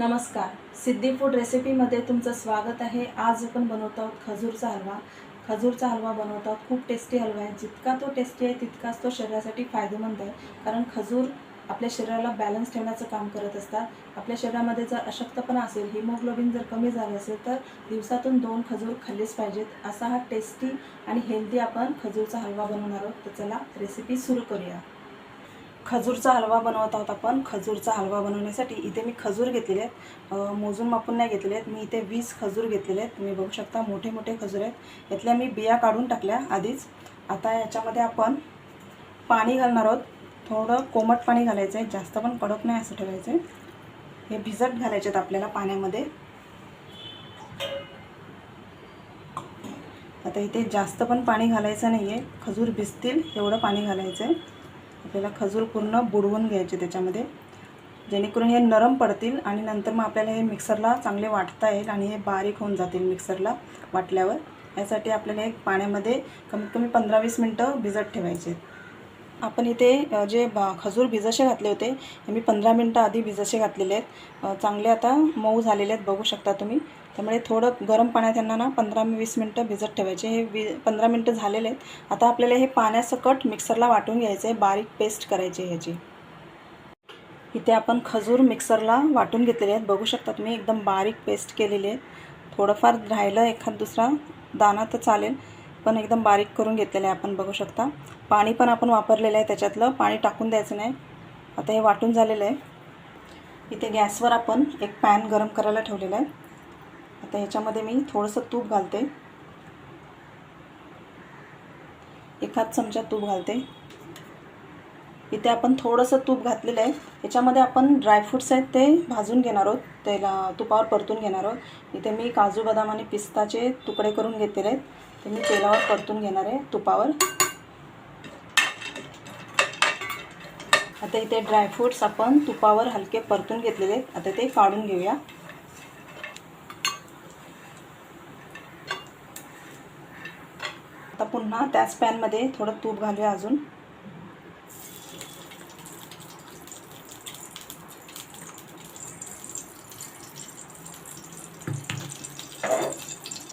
नमस्कार. सिद्धी फूड रेसिपीमध्ये तुमचं स्वागत आहे. आज आपण बनवत आहोत खजूरचा हलवा. खजूरचा हलवा बनवत आहोत. खूप टेस्टी हलवा आहे. जितका तो टेस्टी आहे तितकाच तो शरीरासाठी फायदेमंद आहे. कारण खजूर आपल्या शरीराला बॅलन्स ठेवण्याचं काम करत असतात. आपल्या शरीरामध्ये जर अशक्तपणा असेल हिमोग्लोबिन जर कमी झालं असेल तर दिवसातून दोन खजूर खाल्लेच पाहिजेत. असा हा टेस्टी आणि हेल्दी आपण खजूरचा हलवा बनवणार आहोत. तर चला रेसिपी सुरू करूया. खजूरचा हलवा बनवत आहोत आपण. खजूरचा हलवा बनवण्यासाठी इथे मी खजूर घेतलेले आहेत. मोजून मापून नाही घेतलेले आहेत. मी इथे वीस खजूर घेतलेले आहेत. तुम्ही बघू शकता मोठे मोठे खजूर आहेत. यातल्या मी बिया काढून टाकल्या आधीच. आता याच्यामध्ये आपण पाणी घालणार आहोत. थोडं कोमट पाणी घालायचं आहे जास्त पण कडक नाही असं ठेवायचं आहे हे भिजत घालायचे आहेत आपल्याला पाण्यामध्ये. आता इथे जास्त पण पाणी घालायचं नाही आहे खजूर भिजतील एवढं पाणी घालायचं आहे आपल्याला खजूर पूर्ण बुडवून घ्यायचे त्याच्यामध्ये. जेणेकरून हे नरम पडतील आणि नंतर मग आपल्याला हे मिक्सरला चांगले वाटता येईल आणि हे बारीक होऊन जातील मिक्सरला वाटल्यावर. यासाठी आपल्याला एक पाण्यामध्ये कमीत कमी पंधरा वीस मिनटं भिजत ठेवायचे. आपण इथे जे बा खजूर भिजसे घातले होते हे मी पंधरा मिनटं आधी भिजसे घातलेले आहेत. चांगले आता मऊ झालेले आहेत बघू शकता तुम्ही. त्यामुळे थोडं गरम पाण्यात यांना ना पंधरा वीस मिनटं भिजत ठेवायचे. हे वी पंधरा मिनटं झालेले आहेत. आता आपल्याला हे पाण्यासकट मिक्सरला वाटून घ्यायचं आहे बारीक पेस्ट करायची ह्याची. इथे आपण खजूर मिक्सरला वाटून घेतलेले आहेत. बघू शकता तुम्ही एकदम बारीक पेस्ट केलेली आहे थोडंफार राहिलं एखाद दुसरा दाना तर चालेल पण एकदम बारीक करून घेतलेलं आहे आपण बघू शकता. पाणी पण आपण वापरलेलं आहे त्याच्यातलं. पाणी टाकून द्यायचं नाही. आता हे वाटून झालेलं आहे. इथे गॅसवर आपण एक पॅन गरम करायला ठेवलेला आहे. आता ह्याच्यामध्ये मी थोडंसं तूप घालते. एखाद चमचा तूप घालते. इथे आपण थोडंसं तूप घातलेलं आहे. याच्यामध्ये आपण ड्रायफ्रूट्स आहेत ते भाजून घेणार आहोत. त्याला तुपावर परतून घेणार आहोत. इथे मी काजू बदाम आणि पिस्ताचे तुकडे करून घेतलेले आहेत. ते मी तेलावर परतून घेणार आहे तुपावर. आता इथे ड्रायफ्रूट्स आपण तुपावर हलके परतून घेतलेले आहेत. आता ते फाडून घेऊया. आता पुन्हा त्याच पॅनमध्ये थोडं तूप घालूया अजून.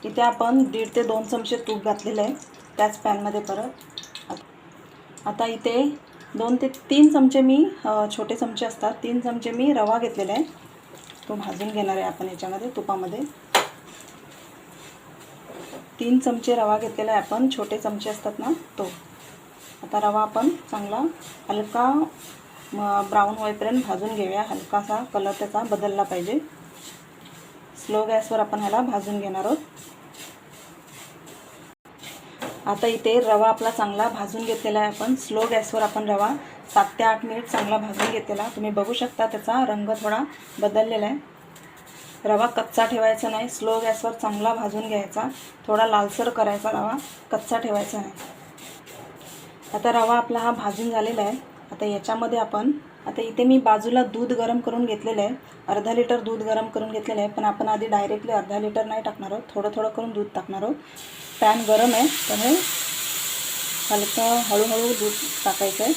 इथे आपण दीड ते दोन चमचे तूप घातलेलं आहे त्याच पॅनमध्ये परत. आता इथे दोन ते तीन चमचे मी छोटे चमचे असतात तीन चमचे मी रवा घेतलेला आहे. तो भाजून घेणार आहे आपण याच्यामध्ये तुपामध्ये. तीन चमचे रवा घेतलेला आहे आपण छोटे चमचे असतात ना तो. आता रवा आपण चांगला हलका ब्राऊन होईपर्यंत भाजून घेऊया. हलकासा कलर त्याचा बदलला पाहिजे. स्लो गॅसवर आपण ह्याला भाजून घेणार आहोत. आता इथे रवा आपला चांगला भाजून घेतलेला आहे आपण. स्लो गॅसवर आपण रवा सात ते आठ मिनिट चांगला भाजून घेतलेला. तुम्ही बघू शकता त्याचा रंग थोडा बदललेला आहे. रवा कच्चा ठेवायचा नाही. स्लो गॅसवर चांगला भाजून घ्यायचा. थोडा लालसर करायचा रवा. कच्चा ठेवायचा नाही. आता रवा आपला हा भाजून झालेला आहे. आता याच्यामध्ये आपण आता इथे मी बाजूला दूध गरम करून घेतलेलं आहे. अर्धा लिटर दूध गरम करून घेतलेलं आहे. पण आपण आधी डायरेक्टली अर्धा लिटर नाही टाकणार आहोत. थोडं थोडं करून दूध टाकणार आहोत. पॅन गरम आहे. त्यामुळे हलकं हळूहळू दूध टाकायचं आहे.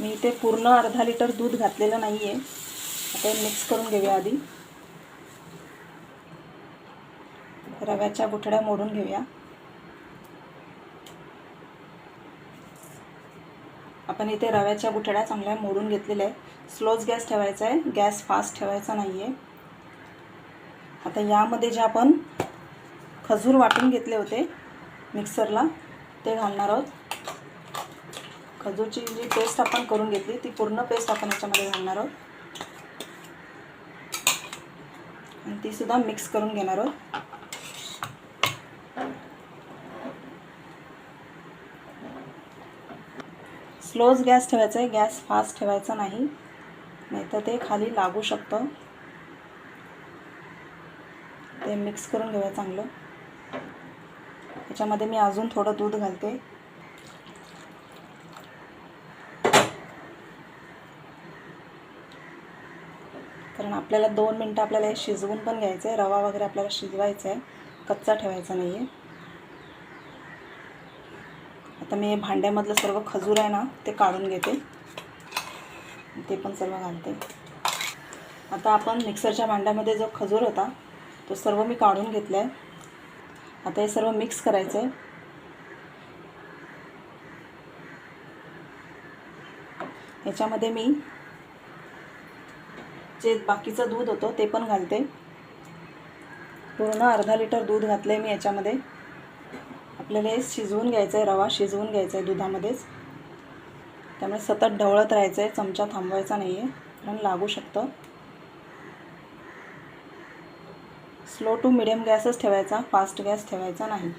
मी इथे पूर्ण अर्धा लिटर दूध घातलेलं नाही आहे आता मिक्स करून घेऊया आधी. रव्याच्या गुठड्या मोडून घेऊया. आपण इथे रव्याच्या गुठड्या चांगल्या मोडून घेतलेल्या आहे स्लोच गॅस ठेवायचा आहे. गॅस फास्ट ठेवायचा नाही आहे आता यामध्ये जे आपण खजूर वाटून घेतले होते मिक्सरला ते घालणार आहोत. खजूरची जी पेस्ट आपण करून घेतली ती पूर्ण पेस्ट आपण याच्यामध्ये घालणार आहोत. आणि ती सुद्धा मिक्स करून घेणार आहोत. स्लोच गॅस ठेवायचा आहे गॅस फास्ट ठेवायचा नाही. नाहीतर ते खाली लागू शकतं. ते मिक्स करून घेऊया चांगलं. याच्यामध्ये मी अजून थोडं दूध घालते. कारण आपल्याला दोन मिनटं आपल्याला हे शिजवून पण घ्यायचं आहे रवा वगैरे आपल्याला शिजवायचा आहे कच्चा ठेवायचा नाही आहे आता मी हे भांड्यामधलं सर्व खजूर आहे ना ते काढून घेते. ते पण सर्व घालते. आता आपण मिक्सरच्या भांड्यामध्ये जो खजूर होता तो सर्व मी काढून घेतला आहे आता हे सर्व मिक्स करायचं आहे ह्याच्यामध्ये मी जे बाकीचं दूध होतं ते पण घालते. पूर्ण अर्धा लिटर दूध घातलं आहे मी याच्यामध्ये. आपल्याला हे शिजवून घ्यायचं आहे रवा शिजवून घ्यायचा आहे दुधामध्येच. त्यामुळे सतत ढवळत राहायचं आहे चमचा थांबवायचा नाही आहे कारण लागू शकतं. स्लो टू मिडियम गॅसच ठेवायचा फास्ट गॅस ठेवायचा नाही.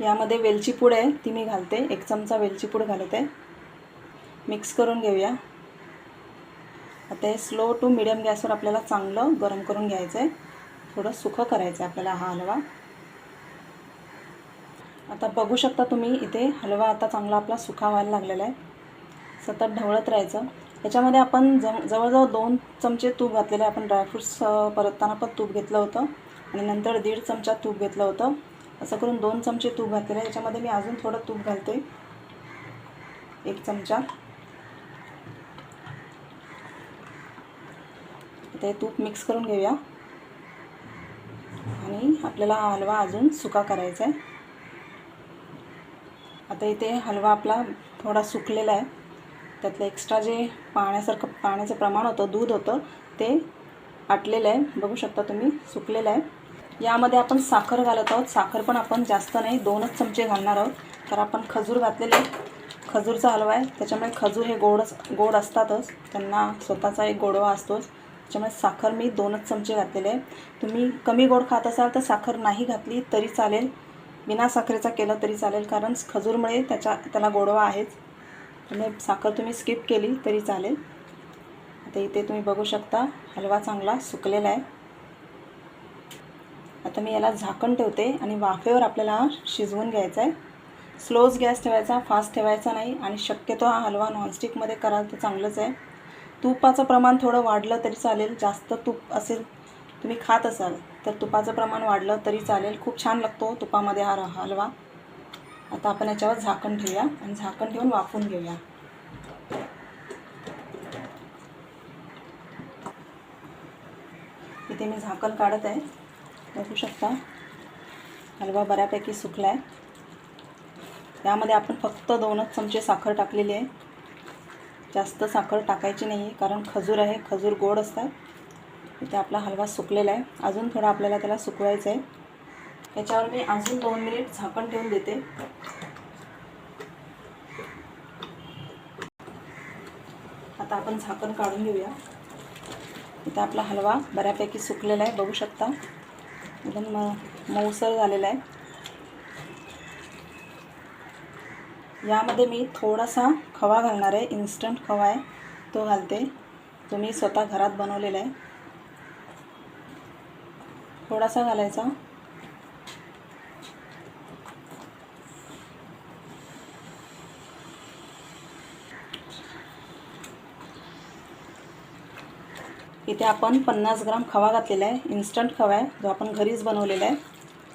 यामध्ये वेलची पूड आहे ती मी घालते. एक चमचा वेलची पूड घालते. मिक्स करून घेऊया. आता हे स्लो टू मिडियम गॅसवर आपल्याला चांगलं गरम करून घ्यायचं आहे थोडं सुखं करायचं आहे आपल्याला हा हलवा. आता बघू शकता तुम्ही इथे हलवा आता चांगला आपला सुखा व्हायला लागलेला आहे सतत ढवळत राहायचं. याच्यामध्ये आपण जम जवळजवळ दोन चमचे तूप घातलेले आपण ड्रायफ्रूट्स परतताना पण तूप घेतलं होतं. आणि नंतर दीड चमचा तूप घेतलं होतं. असं करून दोन चमचे तूप घातलेलं आहे. याच्यामध्ये मी अजून थोडं तूप घालते एक चमचा. ते तूप मिक्स करून घेऊया. आणि आपल्याला हा हलवा अजून सुका करायचा आहे आता इथे हलवा आपला थोडा सुकलेला आहे. त्यातलं एक्स्ट्रा जे पाण्यासारखं पाण्याचं प्रमाण होतं दूध होतं ते आटलेलं आहे. बघू शकता तुम्ही सुकलेलं आहे. यामध्ये आपण साखर घालत आहोत. साखर पण आपण जास्त नाही दोनच चमचे घालणार आहोत. तर आपण खजूर घातलेले खजूरचा हलवा आहे. त्याच्यामुळे खजूर हे गोडच गोड असतातच. त्यांना स्वतःचा एक गोडवा असतोच. त्याच्यामुळे साखर मी दोनच चमचे घातलेले आहे. तुम्ही कमी गोड खात असाल तर साखर नाही घातली तरी चालेल. बिना साखरेचा केलं तरी चालेल कारण खजूरमुळे त्याच्या त्याला गोडवा आहेच. त्यामुळे साखर तुम्ही स्किप केली तरी चालेल. आता इथे तुम्ही बघू शकता हलवा चांगला सुकलेला आहे. आता मी याला झाकण ठेवते आणि वाफेवर आपल्याला शिजवून घ्यायचा आहे. स्लोच गॅस ठेवायचा फास्ट ठेवायचा नाही आणि शक्यतो हा हलवा नॉनस्टिकमध्ये कराल तर चांगलंच आहे. तुपाचं प्रमाण थोडं वाढलं तरी चालेल जास्त तूप असेल तुम्ही खात असाल तर तुपाचं प्रमाण वाढलं तरी चालेल. खूप छान लागतो तुपामध्ये हा हलवा. आता आपण याच्यावर झाकण ठेवूया आणि झाकण ठेवून वाफून घेऊया. इथे मी झाकण काढत आहे. बघू शकता हलवा बऱ्यापैकी सुकला आहे त्यामध्ये आपण फक्त दोनच चमचे साखर टाकलेली आहे. जास्त साखर टाकायची नाही आहे कारण खजूर आहे खजूर गोड असतात. इथे आपला हलवा सुकलेला आहे. अजून थोडा आपल्याला त्याला सुकवायचं आहे. याच्यावर मी अजून दोन मिनिट झाकण ठेवून देते. आता आपण झाकण काढून घेऊया. इथे आपला हलवा बऱ्यापैकी सुकलेला आहे बघू शकता. एकदम म मऊसर झालेला आहे. यामध्ये मी थोडासा खवा घालणार आहे. इन्स्टंट खवा आहे. तो घालते. जो मी स्वतः घरात बनवलेला आहे. थोडासा घालायचा. इथे आपण पन्नास ग्राम खवा घातलेला आहे. इन्स्टंट खवा आहे. जो आपण घरीच बनवलेला आहे.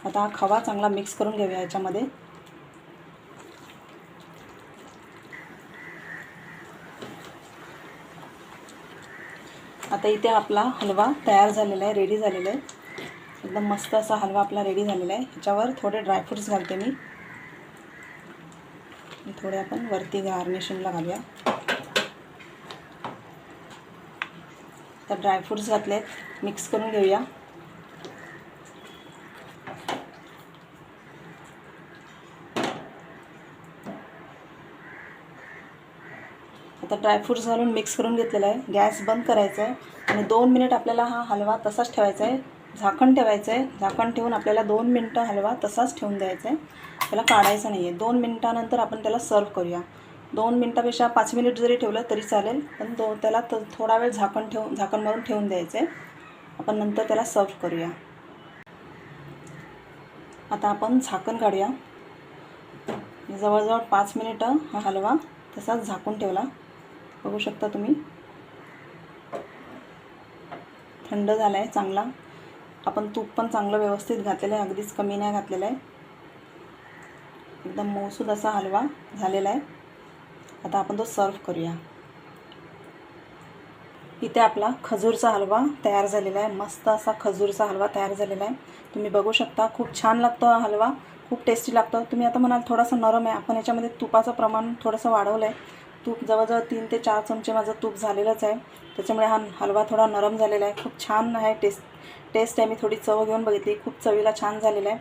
आता हा खवा चांगला मिक्स करून घेऊया याच्यामध्ये. आता इथे आपला हलवा तयार झालेला आहे रेडी झालेला आहे. एकदम मस्त असा हलवा आपला रेडी झालेला आहे. ह्याच्यावर थोडे ड्रायफ्रूट्स घालते मी. थोडे आपण वरती गार्निशिंगला घालूया. तर ड्रायफ्रूट्स घातलेत. मिक्स करून घेऊया. आता ड्रायफ्रूट्स घालून मिक्स करून घेतलेला आहे. गॅस बंद करायचा आहे. आणि दोन मिनिट आपल्याला हा हलवा तसाच ठेवायचा आहे. झाकण ठेवायचं आहे. झाकण ठेवून आपल्याला दोन मिनटं हलवा तसाच ठेवून द्यायचा आहे. त्याला काढायचं नाही आहे दोन मिनटानंतर आपण त्याला सर्व करूया. दोन मिनटापेक्षा पाच मिनिट जरी ठेवलं तरी चालेल. पण तो त्याला त थोडा वेळ झाकण ठेवून झाकण मारून ठेवून द्यायचं आहे. आपण नंतर त्याला सर्व करूया. आता आपण झाकण काढूया. जवळजवळ पाच मिनिटं हा हलवा तसाच झाकून ठेवला. बघू शकता तुम्ही. थंड झाला आहे चांगला. आपण तूप पण चांगलं व्यवस्थित घातलेलं आहे अगदीच कमी नाही घातलेलं आहे. एकदम मऊसूद असा हलवा झालेला आहे. आता आपण तो सर्व करूया. इथे आपला खजूरचा हलवा तयार झालेला आहे. मस्त असा खजूरचा हलवा तयार झालेला आहे. तुम्ही बघू शकता खूप छान लागतो हा हलवा. खूप टेस्टी लागतो. तुम्ही आता म्हणाल थोडासा नरम आहे. आपण याच्यामध्ये तुपाचं प्रमाण थोडंसं वाढवलं आहे तूप जवळजवळ तीन ते चार चमचे माझं तूप झालेलंच आहे. त्याच्यामुळे हा हलवा थोडा नरम झालेला आहे. खूप छान आहे. टेस्ट टेस्ट आहे. मी थोडी चव घेऊन बघितली. खूप चवीला छान झालेला आहे.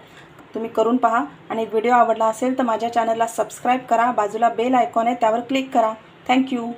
तुम्ही करून पहा. आणि व्हिडिओ आवडला असेल तर माझ्या चॅनलला सबस्क्राईब करा. बाजूला बेल आयकॉन आहे त्यावर क्लिक करा. थँक्यू.